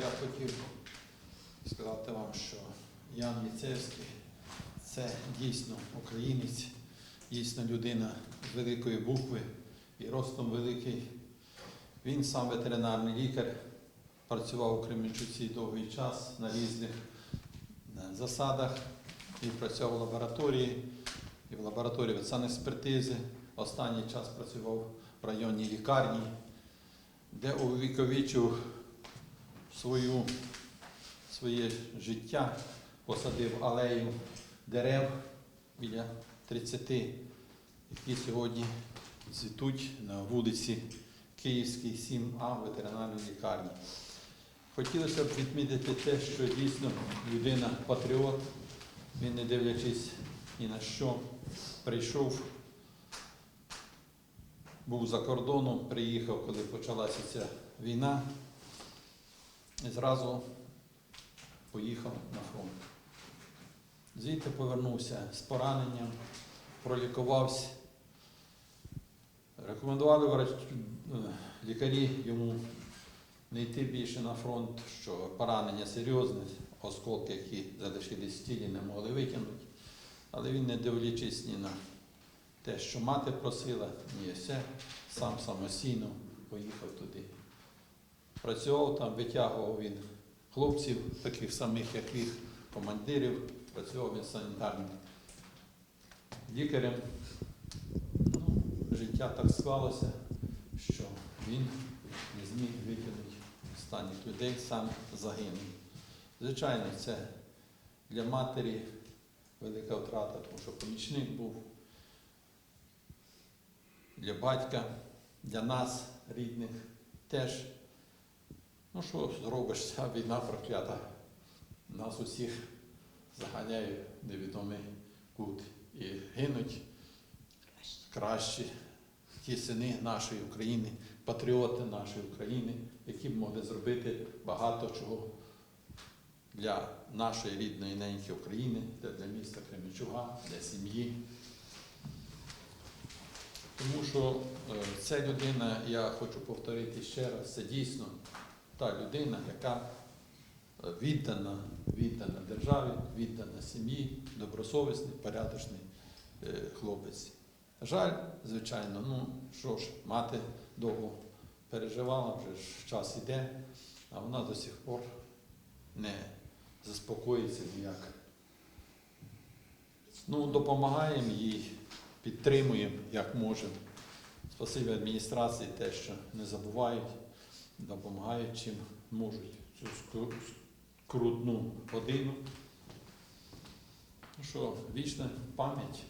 Я хотів сказати вам, що Ян Міцевський це дійсно українець, дійсно людина з великої букви і ростом великий. Він сам ветеринарний лікар, працював у Кременчуці довгий час на різних е, засадах. Він працював в лабораторії і в лабораторії санекспертизи. Останній час працював в районній лікарні, де увіковічив свою, своє життя, посадив алею дерев біля 30, які сьогодні цвітуть на вулиці Київській 7А ветеринарній лікарні. Хотілося б відмітити те, що дійсно людина патріот, він не дивлячись ні на що, прийшов, був за кордоном, приїхав, коли почалася ця війна, і зразу поїхав на фронт. Звідти повернувся з пораненням, пролікувався. Рекомендували е, лікарі йому не йти більше на фронт, що поранення серйозне, осколки, які залишились в тілі, не могли витягнути. Але він, не дивлячись ні на те, що мати просила, ні все, сам самостійно поїхав туди. Працював там, витягував він хлопців, таких самих, як їх, командирів, працював він санітарним лікарем. Ну, життя так склалося, що він не зміг витягнути останніх людей, сам загинув. Звичайно, це для матері велика втрата, тому що помічник був для батька, для нас, рідних, теж. Ну що зробиш, ця війна проклята. Нас усіх заганяє невідомий кут. І гинуть кращі ті сини нашої України, патріоти нашої України, які б могли зробити багато чого для нашої рідної неньки України, для, міста Кременчуга, для сім'ї. Тому що е, ця людина, я хочу повторити ще раз, це дійсно та людина, яка е, віддана, віддана державі, віддана сім'ї, добросовісний, порядочний е, хлопець. Жаль, звичайно, ну що ж, мати довго переживала, вже ж час іде, а вона до сих пор не заспокоїться ніяк. Ну, допомагаємо їй, підтримуємо, як можемо. Спасибі адміністрації те, що не забувають, допомагають чим можуть цю скрутну годину. Ну що, вічна пам'ять.